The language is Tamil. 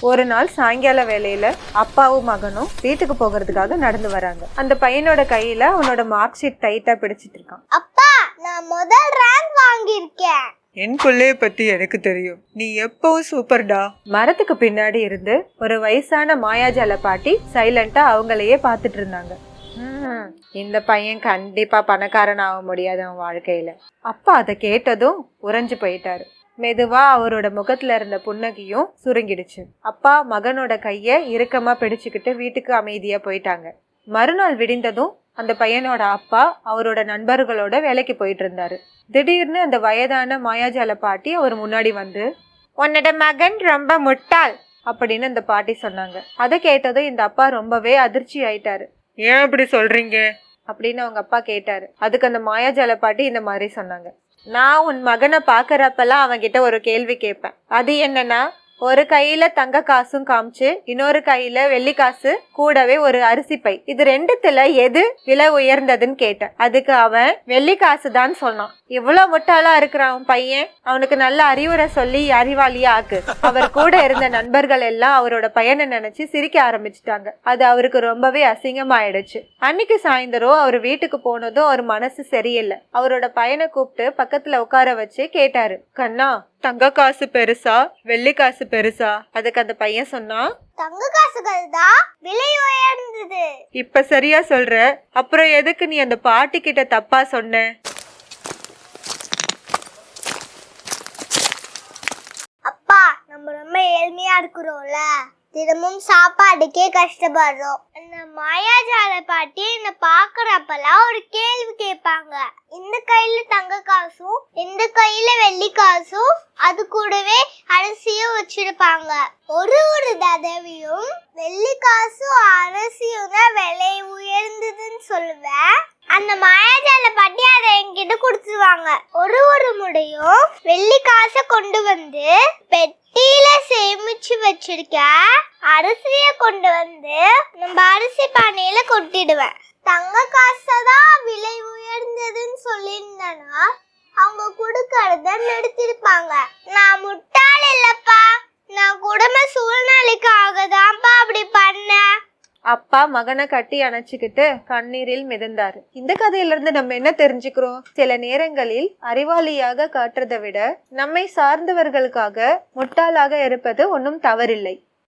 ஒரு நாள் சாயங்கால வேலையில அப்பாவும் மகனும் வீட்டுக்கு போகிறதுக்காக நடந்து வராங்க. அந்த பையனோட கையில அவனோட மார்க் ஷீட் டைட்டா பிடிச்சிட்டு இருக்கான். அப்பா நான் முதல் ரேங்க் வாங்கியிருக்கேன். என் பிள்ளைய பத்தி எனக்கு தெரியும். நீ எப்பவும் சூப்பர்டா மரத்துக்கு பின்னாடி இருந்து ஒரு வயசான மாயாஜால பாட்டி சைலண்டா அவங்களையே பார்த்துட்டு இருந்தாங்க. "ஹம், இந்த பையன் கண்டிப்பா பணக்காரன் ஆக முடியாது அவன் வாழ்க்கையில. அப்பா அதை கேட்டதும் உறைஞ்சு போயிட்டாரு. மெதுவா அவரோட முகத்துல இருந்த புன்னகையும் சுருங்கிடுச்சு. அப்பா மகனோட கைய இறுக்கமா பிடிச்சுக்கிட்டு வீட்டுக்கு அமைதியா போயிட்டாங்க. மறுநாள் விடிந்ததும் அந்த பையனோட அப்பா அவரோட நண்பர்களோட வேலைக்கு போயிட்டு இருந்தாரு. திடீர்னு அந்த வயதான மாயாஜால பாட்டி அவர் முன்னாடி வந்து உன்னோட மகன் ரொம்ப முட்டாள் அப்படின்னு அந்த பாட்டி சொன்னாங்க. அதை கேட்டதும் இந்த அப்பா ரொம்பவே அதிர்ச்சி ஆயிட்டாரு. ஏன் அப்படி சொல்றீங்க? அப்படின்னு அவங்க அப்பா கேட்டாரு. அதுக்கு அந்த மாயாஜால பாட்டி இந்த மாதிரி சொன்னாங்க. நான் உன் மகனை பார்க்குறப்பெல்லாம் அவன்கிட்ட ஒரு கேள்வி கேட்பேன். அது என்னன்னா ஒரு கையில தங்க காசும் காமிச்சு இன்னொரு கையில வெள்ளி காசு கூடவே ஒரு அரிசி பை. இது ரெண்டுத்துல எது விலை உயர்ந்ததுன்னு கேட்டேன். அதுக்கு அவன் வெள்ளி காசு தான் சொன்னான். இவ்வளவு முட்டாளா இருக்கிறான் அவன் பையன்? அவனுக்கு நல்ல அறிவுரை சொல்லி அறிவாளியா ஆக்கு. அவர் கூட இருந்த நண்பர்கள் எல்லாம் அவரோட பையனை நினைச்சு சிரிக்க ஆரம்பிச்சிட்டாங்க. அது அவருக்கு ரொம்பவே அசிங்கமாயிடுச்சு. அன்னைக்கு சாயந்தரம் அவர் வீட்டுக்கு போனதும் அவர் மனசு சரியில்லை. அவரோட பையனை கூப்பிட்டு பக்கத்துல உட்கார வச்சு கேட்டாரு. கண்ணா தங்க காசு பெருசா? வெள்ளி காசு பெருசா? அதுக்கு அந்த பையன் சொன்னான் தங்க காசுகள் தான் விலை உயர்ந்தது. இப்ப சரியா சொல்ற? அப்புறம் எதுக்கு நீ அந்த பாட்டி கிட்ட தப்பா சொன்ன? அப்பா நம்ம ரொம்ப ஏழ்மையா இருக்கிறோம்ல. தினமும் சாப்பாடுக்கே கஷ்டப்படுறோம். அந்த மாயாஜால பாட்டி என்ன பாக்குறப்பெல்லாம் ஒரு கேள்வி கேட்பாங்க. இந்த கையில தங்க காசும் இந்த கையில வெள்ளி காசும் அது கூடவே அரிசியும் வச்சிருப்பாங்க. ஒரு ஒரு தடவையும் வெள்ளி காசும் அரிசியும் தான் விலை உயர்ந்ததுன்னு சொல்லுவேன். அந்த மழை கொடுத்துருவாங்க ஒரு ஒரு முறையும் வெள்ளி காசை கொண்டு வந்து பெட்டியில சேமிச்சு வச்சிருக்க அரிசிய கொண்டு வந்து நம்ம அரிசி பானையில கொட்டிடுவேன். தங்க காசை தான் விலை உயர்ந்ததுன்னு சொல்லியிருந்தேன்னா அவங்க கொடுக்கறத நிறுத்திருப்பாங்க நான் முட்டாள் இல்லப்பா. நான் குடும்ப சூழ்நிலைக்கு அப்பா மகனை கட்டி அணைச்சுக்கிட்டு கண்ணீரில் மிதந்தார். இந்த கதையிலிருந்து நம்ம என்ன தெரிஞ்சுக்கிறோம்? சில நேரங்களில் அறிவாளியாக காட்டுறதை விட நம்மை சார்ந்தவர்களுக்காக முட்டாளாக இருப்பது ஒன்றும் தவறில்லை.